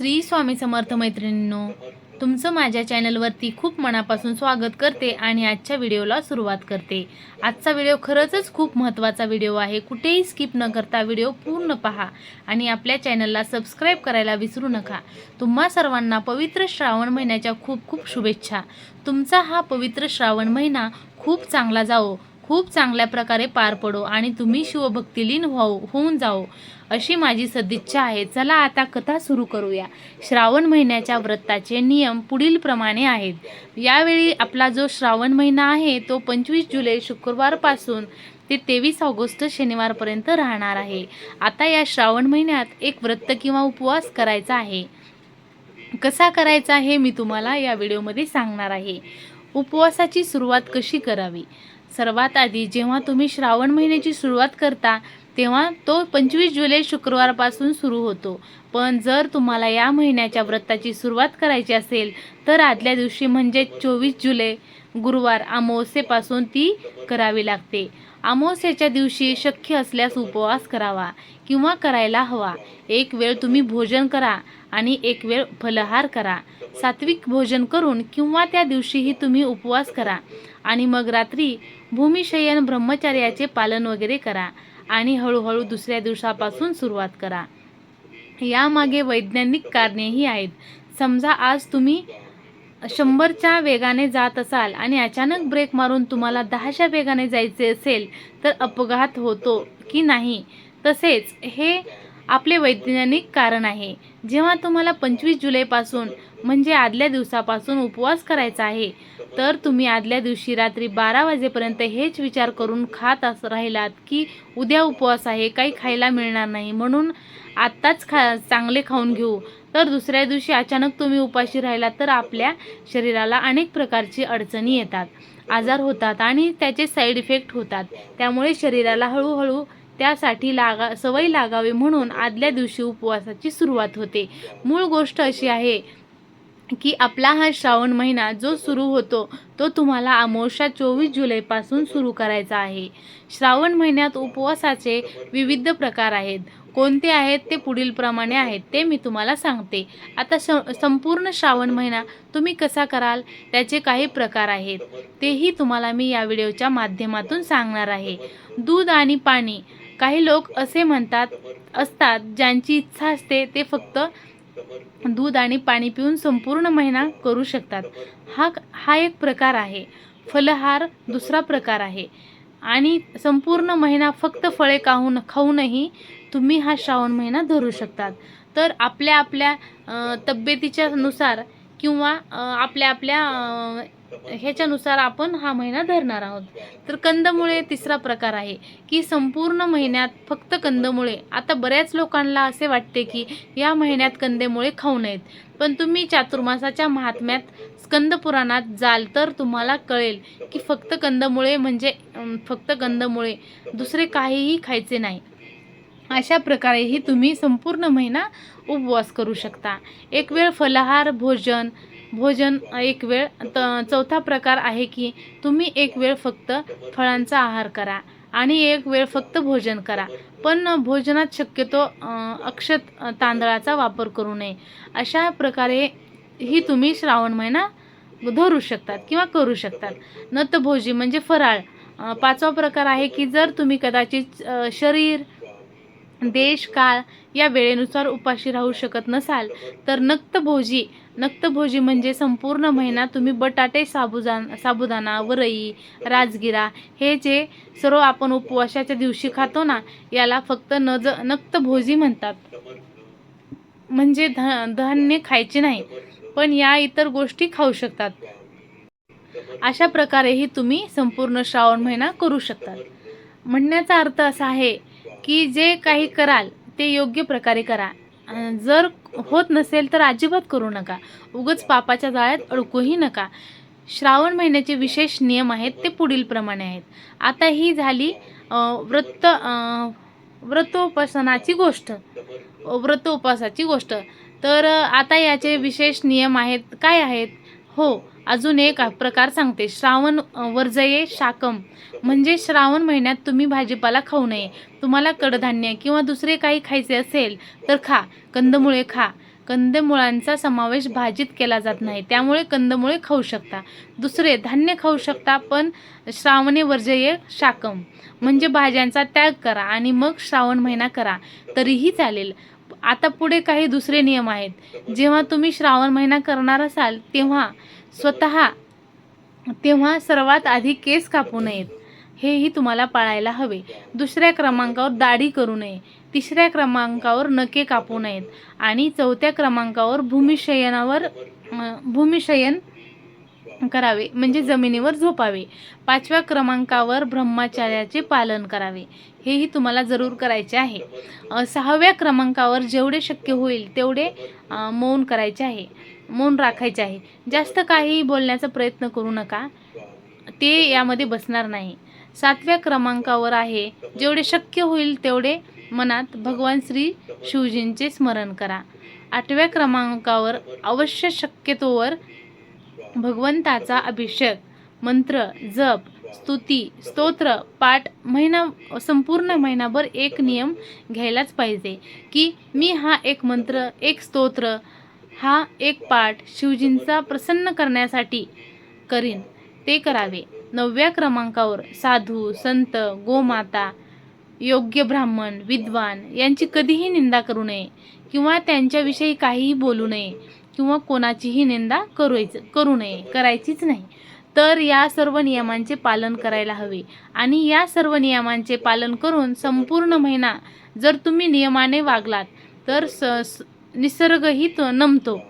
श्री स्वामी समर्थ मैत्रिणींनो तुमचं माझ्या चॅनलवरती खूप मनापासून स्वागत करते आणि आजच्या व्हिडिओला सुरुवात करते. आजचा व्हिडिओ खरंचच खूप महत्त्वाचा व्हिडिओ आहे. कुठेही स्किप न करता व्हिडिओ पूर्ण पहा आणि आपल्या चॅनलला सबस्क्राईब करायला विसरू नका. तुम्हा सर्वांना पवित्र श्रावण महिन्याच्या खूप खूप शुभेच्छा. तुमचा हा पवित्र श्रावण महिना खूप चांगला जाओ खूप चांगल्या प्रकारे पार पडो आणि तुम्ही शिवभक्तिलीन व्हाओ होऊन जाओ अशी माझी सदिच्छा आहे. चला आता कथा सुरू करूया. श्रावण महिन्याच्या व्रताचे नियम पुढील प्रमाणे आहेत. यावेळी आपला जो श्रावण महिना आहे तो पंचवीस जुलै शुक्रवारपासून ते तेवीस ऑगस्ट शनिवारपर्यंत राहणार आहे. आता या श्रावण महिन्यात एक व्रत किंवा उपवास करायचा आहे. कसा करायचा हे मी तुम्हाला या व्हिडिओमध्ये सांगणार आहे. उपवासाची सुरुवात कशी करावी? सर्वात आधी जेव्हा तुम्ही श्रावण महिन्याची सुरुवात करता तेव्हा तो पंचवीस जुलै शुक्रवारपासून सुरू होतो. पण जर तुम्हाला या महिन्याच्या व्रताची सुरुवात करायची असेल तर आदल्या दिवशी म्हणजे चोवीस जुलै गुरुवार अमावस्येपासून ती करावी लागते. अमावस्याच्या दिवशी शक्य असल्यास उपवास करावा किंवा करायला हवा. एक वेळ तुम्ही भोजन करा आणि एक वेळ फलहार करा. सात्विक भोजन करून किंवा त्या दिवशीही तुम्ही उपवास करा. आणि मग रात्री भूमिशयन ब्रह्मचर्याचे पालन वगैरे करा आणि हळूहळू दुसऱ्या दिवसापासून सुरुवात करा. यामागे वैज्ञानिक कारणेही आहेत. समजा आज तुम्ही शंभरच्या वेगाने जात असाल आणि अचानक ब्रेक मारून तुम्हाला दहाच्या वेगाने जायचे असेल तर अपघात होतो की नाही? तसेच हे आपले वैज्ञानिक कारण आहे. जेव्हा तुम्हाला पंचवीस जुलैपासून म्हणजे आदल्या दिवसापासून उपवास करायचा आहे तर तुम्ही आदल्या दिवशी रात्री बारा वाजेपर्यंत हेच विचार करून खात अस राहिलात की उद्या उपवास आहे काही खायला मिळणार नाही म्हणून आत्ताच खा चांगले खाऊन घेऊ. तर दुसऱ्या दिवशी अचानक तुम्ही उपाशी राहिलात तर आपल्या शरीराला अनेक प्रकारची अडचणी येतात. आजार होतात आणि त्याचे साईड इफेक्ट होतात. त्यामुळे शरीराला हळूहळू त्यासाठी लागा सवय लागावी म्हणून आदल्या दिवशी उपवासाची सुरुवात होते. मूळ गोष्ट अशी आहे की आपला हा श्रावण महिना जो सुरू होतो तो तुम्हाला अमावस्या चोवीस जुलैपासून सुरू करायचा आहे. श्रावण महिन्यात उपवासाचे विविध प्रकार आहेत. कोणते आहेत ते पुढील प्रमाणे आहेत ते मी तुम्हाला सांगते. आता स संपूर्ण श्रावण महिना तुम्ही कसा कराल त्याचे काही प्रकार आहेत. तेही तुम्हाला मी या व्हिडिओच्या माध्यमातून सांगणार आहे. दूध आणि पाणी काही लोक असे म्हणतात असतात ज्यांची इच्छा असते ते फक्त दूध आणि पाणी पिऊन संपूर्ण महिना करू शकतात. हा हा एक प्रकार आहे. फलहार दुसरा प्रकार आहे. आणि संपूर्ण महिना फक्त फळे खाऊन खाऊनही तुम्ही हा श्रावण महिना धरू शकतात. तर आपल्या आपल्या तब्येतीच्या नुसार किंवा आपल्या आपल्या ह्याच्यानुसार आपण हा महिना धरणार आहोत. तर कंदमुळे तिसरा प्रकार आहे की संपूर्ण महिन्यात फक्त कंदमुळे. आता बऱ्याच लोकांना असे वाटते की या महिन्यात कंदेमुळे खाऊ नयेत. पण तुम्ही चातुर्मासाच्या महात्म्यात स्कंद पुराणात जाल तर तुम्हाला कळेल की फक्त कंदमुळे म्हणजे फक्त कंदमुळे दुसरे काहीही खायचे नाही. अशा प्रकारेही तुम्ही संपूर्ण महिना उपवास करू शकता. एक वेळ फलाहार भोजन भोजन एक वेळ. त चौथा प्रकार आहे की तुम्ही एक वेळ फक्त फळांचा आहार करा आणि एक वेळ फक्त भोजन करा. पण भोजनात शक्यतो अक्षत तांदळाचा वापर करू नये. अशा प्रकारे ही तुम्ही श्रावण महिना धरू शकतात किंवा करू शकतात. नतभोजी म्हणजे फराळ. पाचवा प्रकार आहे की जर तुम्ही कदाचित शरीर देश काळ या वेळेनुसार उपाशी राहू शकत नसाल तर नक्तभोजी नक्तभोजी म्हणजे संपूर्ण महिना तुम्ही बटाटे साबुदान साबुदाणा वरई राजगिरा हे जे सर्व आपण उपवासाच्या दिवशी खातो ना याला फक्त नज नक्तभोजी म्हणतात. म्हणजे ध धान्य खायचे नाही पण या इतर गोष्टी खाऊ शकतात. अशा प्रकारेही तुम्ही संपूर्ण श्रावण महिना करू शकतात. म्हणण्याचा अर्थ असा आहे की जे काही कराल ते योग्य प्रकारे करा. जर होत नसेल तर अजिबात करू नका. उगच पापाच्या जाळ्यात अडकूही नका. श्रावण महिन्याचे विशेष नियम आहेत ते पुढील प्रमाणे आहेत. आता ही झाली व्रत व्रतोपासनाची गोष्ट. व्रतोपासाची गोष्ट. तर आता याचे विशेष नियम आहेत काय आहेत? हो अजून एक प्रकार सांगते. श्रावण वर्जये शाकम. म्हणजे श्रावण महिन्यात तुम्ही भाजीपाला खाऊ नये. तुम्हाला कडधान्य किंवा दुसरे काही खायचे असेल तर खा. कंदमुळे खा. कंदमुळांचा समावेश भाजीत केला जात नाही. त्यामुळे कंदमुळे खाऊ शकता. दुसरे धान्य खाऊ शकता पण श्रावणे वर्जये शाकम. म्हणजे भाज्यांचा त्याग करा आणि मग श्रावण महिना करा. तरीही चालेल. आता पुढे काही दुसरे नियम आहेत. जेव्हा तुम्ही श्रावण महिना करणार असाल तेव्हा स्वतः तेव्हा सर्वात आधी केस कापू नयेत. हेही तुम्हाला पाळायला हवे. दुसऱ्या क्रमांकावर दाढी करू नये. तिसऱ्या क्रमांकावर नके कापू नयेत. आणि चौथ्या क्रमांकावर भूमिशयनावर भूमिशयन करावे म्हणजे जमिनीवर झोपावे. पाचव्या क्रमांकावर ब्रह्मचार्याचे पालन करावे. हेही तुम्हाला जरूर करायचे आहे. सहाव्या क्रमांकावर जेवढे शक्य होईल तेवढे मौन करायचे आहे. मौन राखायचे आहे. जास्त काही बोलण्याचा प्रयत्न करू नका. ते यामध्ये बसणार नाही. सातव्या क्रमांकावर आहे. जेवढे शक्य होईल तेवढे मनात भगवान श्री शिवजींचे स्मरण करा. आठव्या क्रमांकावर अवश्य शक्यतोवर भगवंताचा अभिषेक मंत्र जप स्तुती स्तोत्र पाठ महिना संपूर्ण महिनाभर एक नियम घ्यायलाच पाहिजे की मी हा एक मंत्र एक स्तोत्र हा एक पाठ शिवजींचा प्रसन्न करण्यासाठी करीन. ते करावे. नवव्या क्रमांकावर साधू संत गोमाता योग्य ब्राह्मण विद्वान यांची कधीही निंदा करू नये किंवा त्यांच्याविषयी काहीही बोलू नये. किंवा कोणाचीही निंदा करूच करू नये करायचीच नाही. तर या सर्व नियमांचे पालन करायला हवे. आणि या सर्व नियमांचे पालन करून संपूर्ण महिना जर तुम्ही नियमाने वागलात तर स स- निसर्गही तो नमतो.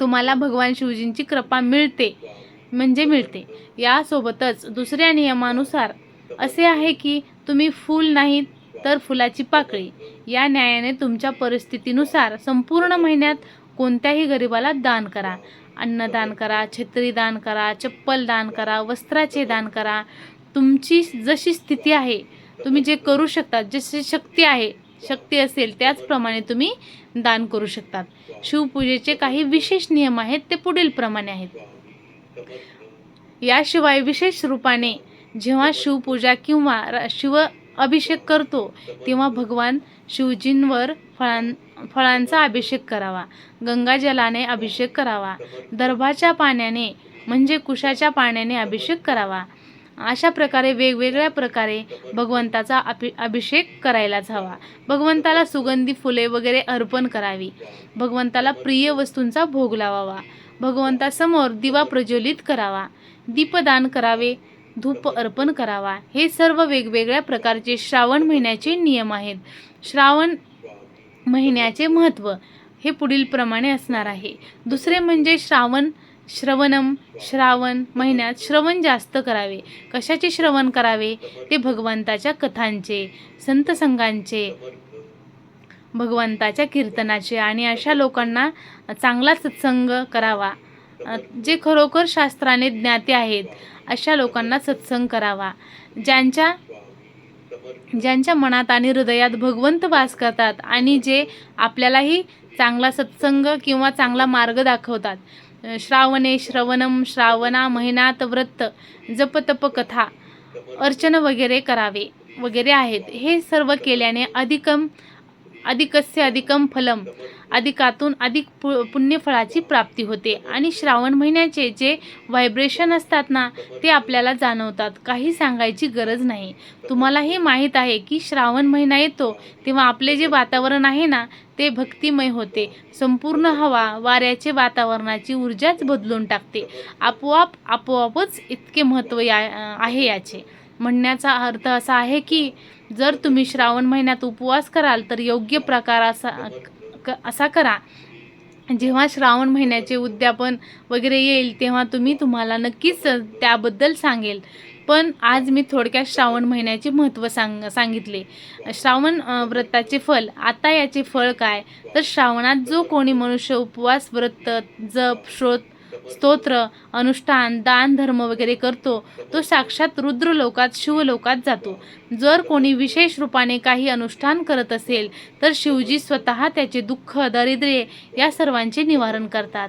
तुम्हाला भगवान शिवजींची कृपा मिळते म्हणजे मिळते. यासोबतच दुसऱ्या नियमानुसार असे आहे की तुम्ही फूल नाहीत तर फुलाची पाकळी. या न्यायाने तुमच्या परिस्थितीनुसार संपूर्ण महिन्यात कोणत्याही गरिबाला दान करा. अन्नदान करा छत्री दान करा चप्पल दान करा वस्त्राचे दान करा. तुमची जशी स्थिती आहे तुम्ही जे करू शकता जशी शक्ती आहे शक्ती असेल त्याचप्रमाणे तुम्ही दान करू शकतात. शिवपूजेचे काही विशेष नियम आहेत ते पुढील प्रमाणे आहेत. याशिवाय विशेष रूपाने जेव्हा शिवपूजा किंवा र- शिव अभिषेक करतो तेव्हा भगवान शिवजींवर फळां फळांचा अभिषेक करावा. गंगाजलाने अभिषेक करावा. दर्भाच्या पाण्याने म्हणजे कुशाच्या पाण्याने अभिषेक करावा. अशा प्रकारे वेगवेगळ्या प्रकारे भगवंताचा अभि अभिषेक करायलाच हवा भगवंताला सुगंधी फुले वगैरे अर्पण करावी. भगवंताला प्रिय वस्तूंचा भोग लावावा. भगवंतासमोर दिवा प्रज्वलित करावा. दीपदान करावे. धूप अर्पण करावा. हे सर्व वेगवेगळ्या प्रकारचे श्रावण महिन्याचे नियम आहेत. श्रावण महिन्याचे महत्त्व हे पुढील प्रमाणे असणार आहे. दुसरे म्हणजे श्रावण श्रवणम श्रावण महिन्यात श्रवण जास्त करावे. कशाचे श्रवण करावे? ते भगवंताच्या कथांचे संतसंगांचे भगवंताच्या कीर्तनाचे आणि अशा लोकांना चांगला सत्संग करावा. जे खरोखर शास्त्राने ज्ञाते आहेत अशा लोकांना सत्संग करावा. ज्यांच्या ज्यांच्या मनात आणि हृदयात भगवंत वास करतात आणि जे आपल्यालाही चांगला सत्संग किंवा चांगला मार्ग दाखवतात. श्रावणे श्रवणम श्रावणा महिनात व्रत जपतप कथा अर्चन वगैरे करावे वगैरे आहेत. हे सर्व केल्याने अधिकम अधिकस्य अधिकम फलम. अधिकातून अधिक पु पुण्यफळाची प्राप्ती होते. आणि श्रावण महिन्याचे जे व्हायब्रेशन असतात ना ते आपल्याला जाणवतात. काही सांगायची गरज नाही. तुम्हालाही माहीत आहे की श्रावण महिना येतो तेव्हा आपले जे वातावरण आहे ना ते भक्तिमय होते. संपूर्ण हवा वाऱ्याचे वातावरणाची ऊर्जाच बदलून टाकते. आपोआप आपोआपच इतके महत्त्व या आहे याचे. म्हणण्याचा अर्थ असा आहे की जर तुम्ही श्रावण महिन्यात उपवास कराल तर योग्य प्रकार असा क- असा करा. जेव्हा श्रावण महिन्याचे उद्यापन वगैरे येईल तेव्हा तुम्ही तुम्हाला नक्कीच त्याबद्दल सांगेल. पण आज मी थोडक्यात श्रावण महिन्याचे महत्त्व सांग सांगितले. श्रावण व्रताचे फल आता याचे फळ काय? तर श्रावणात जो कोणी मनुष्य उपवास व्रत जप श्रोत स्तोत्र अनुष्ठान दान धर्म वगैरे करतो तो साक्षात रुद्र लोकात शिवलोकात जातो. जर कोणी विशेष रूपाने काही अनुष्ठान करत असेल तर शिवजी स्वतः त्याचे दुःख दारिद्र्य या सर्वांचे निवारण करतात.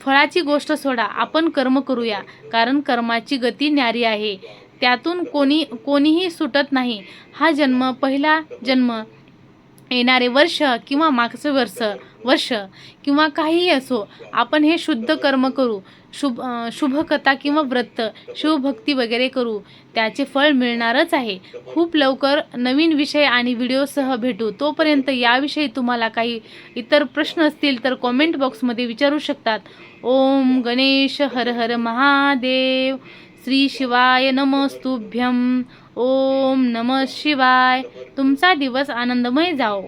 फळाची गोष्ट सोडा आपण कर्म करूया कारण कर्माची गती न्यारी आहे. त्यातून कोणी कोणीही सुटत नाही. हा जन्म पहिला जन्म येणारे वर्ष किंवा मागचं वर्ष वर्ष किंवा काहीही असो आपण हे शुद्ध कर्म करू शुभ शुभकथा किंवा व्रत शिवभक्ती वगैरे करू त्याचे फळ मिळणारच आहे. खूप लवकर नवीन विषय आणि व्हिडिओसह भेटू. तोपर्यंत याविषयी तुम्हाला काही इतर प्रश्न असतील तर कॉमेंट बॉक्समध्ये विचारू शकतात. ओम गणेश हर हर महादेव. श्री शिवाय नमस्तुभ्यम. ओम नम शिवाय. तुमचा दिवस आनंदमय जाओ.